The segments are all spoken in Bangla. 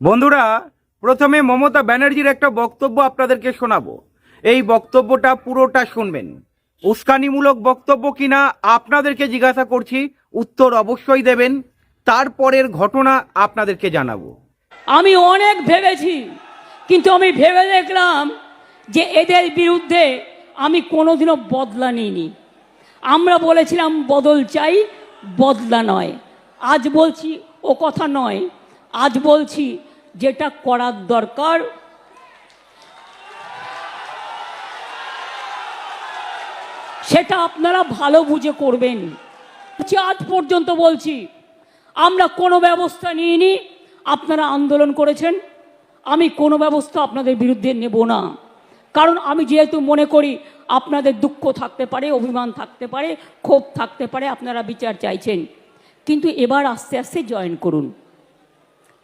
বন্ধুরা, প্রথমে মমতা ব্যানার্জির একটা বক্তব্য আপনাদেরকে শোনাবো। এই বক্তব্যটা পুরোটা শুনবেন। উস্কানিমূলক বক্তব্য কিনা আপনাদেরকে জিজ্ঞাসা করছি, উত্তর অবশ্যই দেবেন। তারপরের ঘটনা আপনাদেরকে জানাব। আমি অনেক ভেবেছি, কিন্তু আমি ভেবে দেখলাম যে এদের বিরুদ্ধে আমি কোনোদিনও বদলা নিইনি। আমরা বলেছিলাম, বদল চাই, বদলা নয়। আজ বলছি ও কথা নয়, আজ বলছি যেটা করার দরকার। সেটা আপনারা ভালো বুঝে করবেন। আজ পর্যন্ত বলছি, আমরা কোনো ব্যবস্থা নিইনি, আপনারা আন্দোলন করেছেন, আমি কোনো ব্যবস্থা আপনাদের বিরুদ্ধে নেব না। কারণ আমি যেহেতু মনে করি, আপনাদের দুঃখ থাকতে পারে, অভিমান থাকতে পারে, ক্ষোভ থাকতে পারে, আপনারা বিচার চাইছেন। কিন্তু এবার আস্তে আস্তে জয়েন করুন।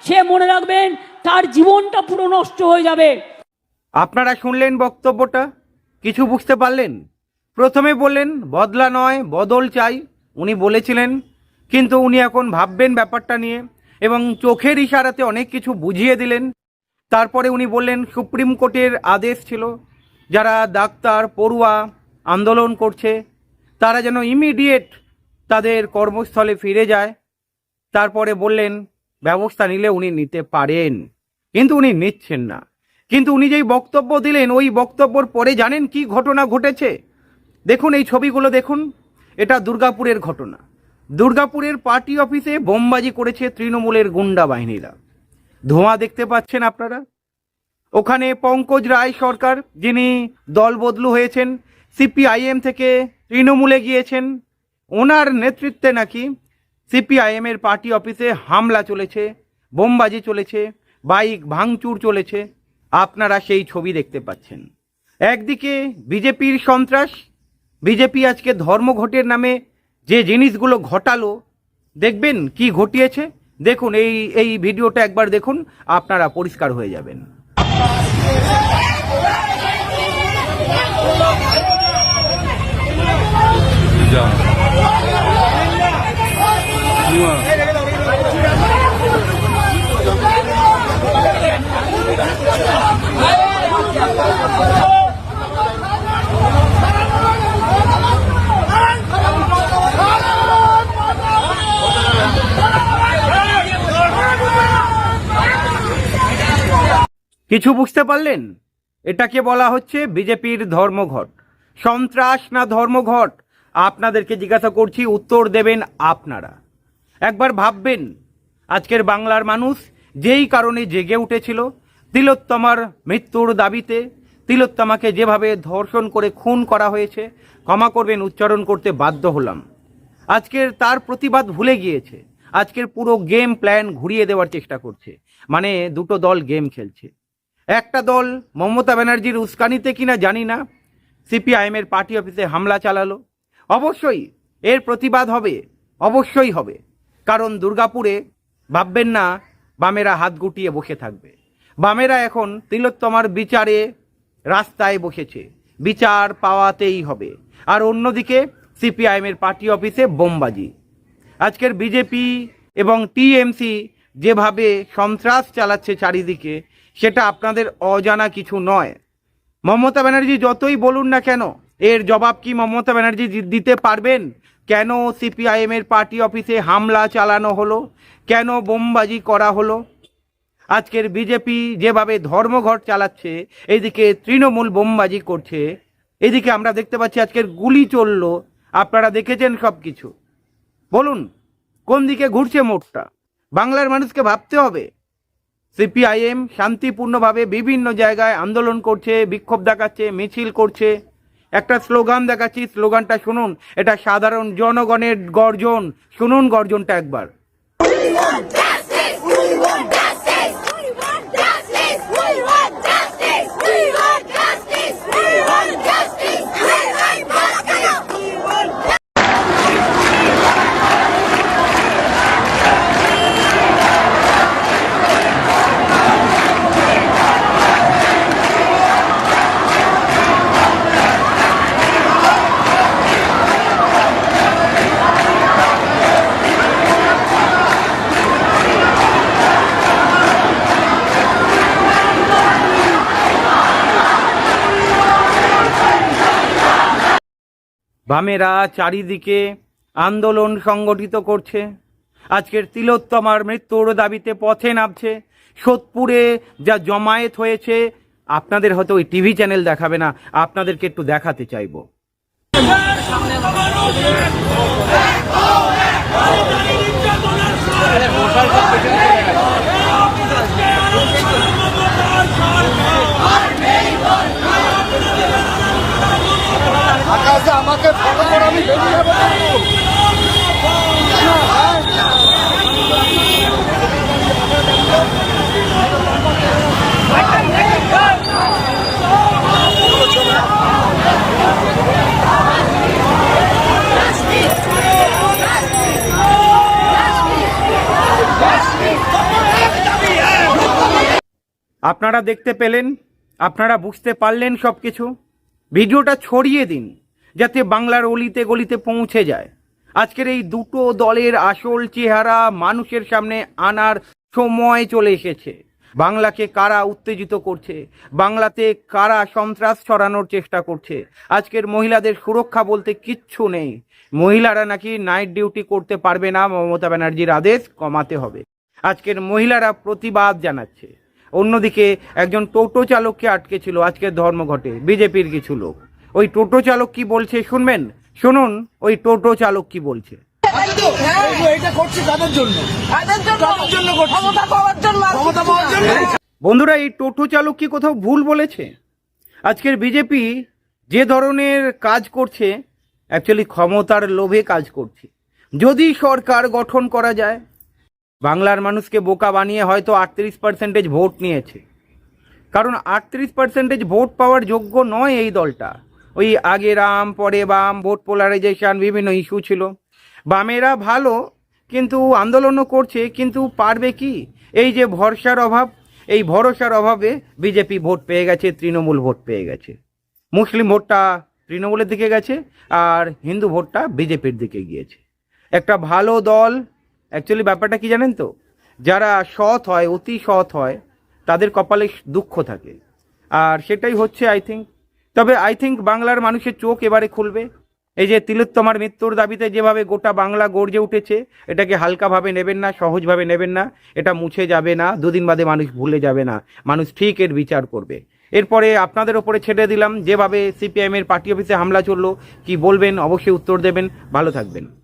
সে মনে রাখবেন, তার জীবনটা পুরো নষ্ট হয়ে যাবে। আপনারা শুনলেন বক্তব্যটা? কিছু বুঝতে পারলেন? প্রথমে বললেন, বদলা নয়, বদল চাই, উনি বলেছিলেন। কিন্তু উনি এখন ভাববেন ব্যাপারটা নিয়ে এবং চোখের ইশারাতে অনেক কিছু বুঝিয়ে দিলেন। তারপরে উনি বললেন, সুপ্রিম কোর্টের আদেশ ছিল, যারা ডাক্তার, পড়ুয়া আন্দোলন করছে, তারা যেন ইমিডিয়েট তাদের কর্মস্থলে ফিরে যায়। তারপরে বললেন ব্যবস্থা নিলে উনি নিতে পারেন। কিন্তু উনি নিচ্ছেন না। কিন্তু উনি যেই বক্তব্য দিলেন, ওই বক্তব্যর পরে জানেন কি ঘটনা ঘটেছে? দেখুন এই ছবিগুলো দেখুন। এটা দুর্গাপুরের ঘটনা। দুর্গাপুরের পার্টি অফিসে বোমবাজি করেছে তৃণমূলের গুন্ডা বাহিনীরা। ধোঁয়া দেখতে পাচ্ছেন আপনারা? ওখানে পঙ্কজ রায় সরকার, যিনি দল বদলু হয়েছেন, সিপিআইএম থেকে তৃণমূলে গিয়েছেন, ওনার নেতৃত্বে নাকি সিপিআইএম এর পার্টি অফিসে হামলা চলেছে, বোমবাজি চলেছে, বাইক ভাঙচুর চলেছে। আপনারা সেই ছবি দেখতে পাচ্ছেন। একদিকে বিজেপির সন্ত্রাস, বিজেপি আজকে ধর্মঘটের নামে যে জিনিসগুলো ঘটালো, দেখবেন কি ঘটিয়েছে? দেখুন, এই এই ভিডিওটা একবার দেখুন, আপনারা পরিষ্কার হয়ে যাবেন। কিছু বুঝতে পারলেন? এটাকে বলা হচ্ছে বিজেপির ধর্মঘট। সন্ত্রাস না ধর্মঘট? আপনাদেরকে জিজ্ঞাসা করছি, উত্তর দেবেন আপনারা। একবার ভাববেন, আজকের বাংলার মানুষ যেই কারণে জেগে উঠেছিল, তিলোত্তমার মৃত্যুর দাবিতে, তিলোত্তমাকে যেভাবে ধর্ষণ করে খুন করা হয়েছে, ক্ষমা করবেন, উচ্চারণ করতে বাধ্য হলাম। আজকের তার প্রতিবাদ ভুলে গিয়েছে, আজকের পুরো গেম প্ল্যান ঘুরিয়ে দেওয়ার চেষ্টা করছে মানে দুটো দল গেম খেলছে। একটা দল মমতা ব্যানার্জির উস্কানিতে কিনা জানি না, সিপিআইএমের পার্টি অফিসে হামলা চালালো। অবশ্যই এর প্রতিবাদ হবে, অবশ্যই হবে। কারণ দুর্গাপুরে ভাববেন না, বামেরা হাত গুটিয়ে বসে থাকবে। বামেরা এখন তিলোত্তমার বিচারে রাস্তায় বসেছে। বিচার পাওয়াতেই হবে। আর অন্যদিকে সিপিআইএমের পার্টি অফিসে বোমবাজি। আজকের বিজেপি এবং টিএমসি যেভাবে সন্ত্রাস চালাচ্ছে চারিদিকে, সেটা আপনাদের অজানা কিছু নয়। মমতা ব্যানার্জি যতই বলুন না কেন এর জবাব কি মমতা ব্যানার্জি দিতে পারবেন? কেন সিপিআইএম এর পার্টি অফিসে হামলা চালানো হলো? কেন বোমবাজি করা হলো? আজকের বিজেপি যেভাবে ধর্মঘট চালাচ্ছে, এদিকে তৃণমূল বোমবাজি করছে, এদিকে আমরা দেখতে পাচ্ছি আজকের গুলি চলল। আপনারা দেখেছেন সব কিছু বলুন, কোন দিকে ঘুরছে মোটটা? বাংলার মানুষকে ভাবতে হবে। সিপিআইএম শান্তিপূর্ণভাবে বিভিন্ন জায়গায় আন্দোলন করছে, বিক্ষোভ দেখাচ্ছে, মিছিল করছে। একটা স্লোগান দেখাচ্ছি স্লোগানটা শুনুন। এটা সাধারণ জনগণের গর্জন। শুনুন গর্জনটা একবার। বামেরা চারিদিকে আন্দোলন সংগঠিত করছে। আজকের তিলোত্তমার মৃত্যুর দাবিতে পথে নামছে। সোদপুরে যা জমায়েত হয়েছে, আপনাদের হয়তো ওই টিভি চ্যানেল দেখাবে না, আপনাদেরকে একটু দেখাতে চাইব। আকাশে আপনারা দেখতে পেলেন, আপনারা বুঝতে পারলেন সব কিছু ভিডিওটা ছড়িয়ে দিন, যাতে বাংলার অলিতে গলিতে পৌঁছে যায়। আজকের এই দুটো দলের আসল চেহারা মানুষের সামনে আনার সময় চলে এসেছে। বাংলাকে কারা উত্তেজিত করছে? বাংলাতে কারা সন্ত্রাস ছড়ানোর চেষ্টা করছে? আজকের মহিলাদের সুরক্ষা বলতে কিচ্ছু নেই। মহিলারা নাকি নাইট ডিউটি করতে পারবে না, মমতা ব্যানার্জির আদেশ কমাতে হবে। আজকের মহিলারা প্রতিবাদ জানাচ্ছে। অন্যদিকে একজন টোটো চালককে আটকে ছিল আজকের ধর্মঘটে বিজেপির কিছু লোক। ওই টোটো চালক কি বলছে শুনবেন? শুনুন, ওই টোটো চালক কি বলছে। বন্ধুরা, এই টোটো চালক কি কোথাও ভুল বলেছে? আজকের বিজেপি যে ধরনের কাজ করছে অ্যাকচুয়ালি ক্ষমতার লোভে কাজ করছে। যদি সরকার গঠন করা যায় বাংলার মানুষকে বোকা বানিয়ে হয়তো আটত্রিশ পার্সেন্টেজ ভোট নিয়েছে। কারণ আটত্রিশ পার্সেন্টেজ ভোট পাওয়ার যোগ্য নয় এই দলটা। ওই আগে রাম, পরে বাম ভোট পোলারাইজেশন বিভিন্ন ইস্যু ছিল। বামেরা ভালো, কিন্তু আন্দোলনও করছে, কিন্তু পারবে কি? এই যে ভরসার অভাব, এই ভরসার অভাবে বিজেপি ভোট পেয়ে গেছে, তৃণমূল ভোট পেয়ে গেছে। মুসলিম ভোটটা তৃণমূলের দিকে গেছে, আর হিন্দু ভোটটা বিজেপির দিকে গিয়েছে। একটা ভালো দল অ্যাকচুয়ালি ব্যাপারটা কি জানেন তো? যারা সৎ হয়, অতি সৎ হয়, তাদের কপালে দুঃখ থাকে। আর সেটাই হচ্ছে আই থিঙ্ক তবে আই থিঙ্ক বাংলার মানুষের চোখ এবারে খুলবে। এই যে তিলোত্তমার মৃত্যুর দাবিতে যেভাবে গোটা বাংলা গর্জে উঠেছে, এটাকে হালকাভাবে নেবেন না, সহজভাবে নেবেন না, এটা মুছে যাবে না, দুদিন বাদে মানুষ ভুলে যাবে না, মানুষ ঠিক এর বিচার করবে। এরপরে আপনাদের ওপরে ছেড়ে দিলাম, যেভাবে সিপিআইএমের পার্টি অফিসে হামলা চলল, কি বলবেন, অবশ্যই উত্তর দেবেন, ভালো থাকবেন।